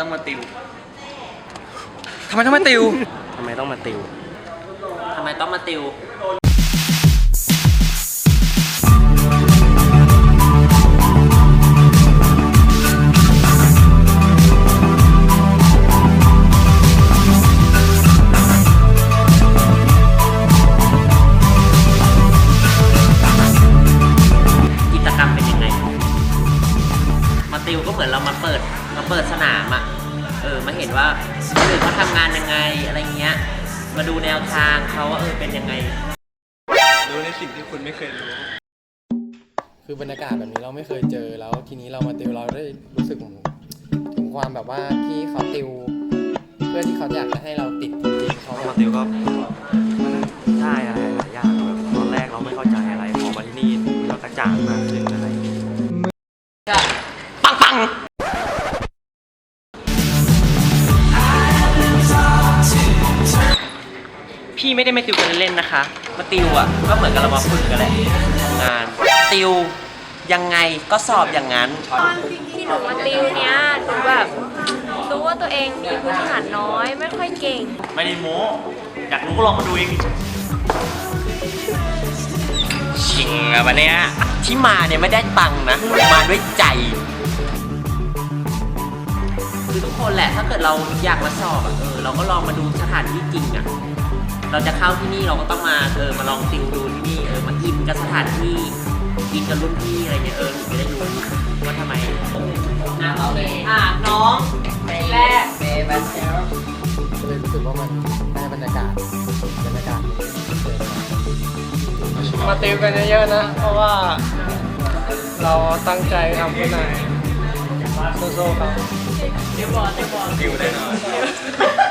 ต้องมาติวทำไมต้องมาติว ทำไมต้องมาติว ทำไมต้องมาติว เหมือนเรามาเปิดมาเปิดสนามอะเออมาเห็นว่าคนอื่นเขาทำงานยังไงอะไรเงี้ย มาดูแนวทางเขาว่าเออเป็นยังไง รู้ในสิ่งที่คุณไม่เคยรู้ คือบรรยากาศแบบนี้เราไม่เคยเจอแล้ว ทีนี้เรามาติวเราได้รู้สึกถึงความแบบว่าที่เขาติว เพื่อที่เขาอยากจะให้เราติดจริงๆเขาแบบ มาติวก็ได้อะไรหลายอย่างแบบตอนแรกเราไม่เข้าใจอะไรพอมาที่นี่เรากระจ่างมาก พี่ไม่ได้มาติวกันเล่นๆนะคะ มาติวอะ ก็เหมือนกับเรามาฝึกกันแหละทำงานติวยังไงก็สอบอย่างนั้นที่หนูมาติวเนี้ยหนูแบบรู้ว่าตัวเองมีพื้นฐานน้อยไม่ค่อยเก่ง ไม่ได้โม้อยากรู้ก็ลองมาดูเองชิงอะวันเนี้ยที่มาเนี่ยไม่ได้ตังค์นะ มาด้วยใจ คือทุกคนแหละถ้าเกิดเราอยากมาสอบอะเออเราก็ลองมาดูสถานที่จริงอะ เราจะเข้าที่นี่เราก็ต้องมาเออมาลองติวดูที่นี่เออมาอินกับสถานที่อินกับรุ่นพี่อะไรเงี้ยเออถึงจะได้รู้ว่าทำไมอะเราเลยอะน้องแรกเบบัสเซลก็เลยรู้สึกว่ามันได้บรรยากาศบรรยากาศที่เคยมามาติวกันเยอะๆนะ เพราะว่าเราตั้งใจทำเพื่อนายสู้ๆครับติวได้หน่อย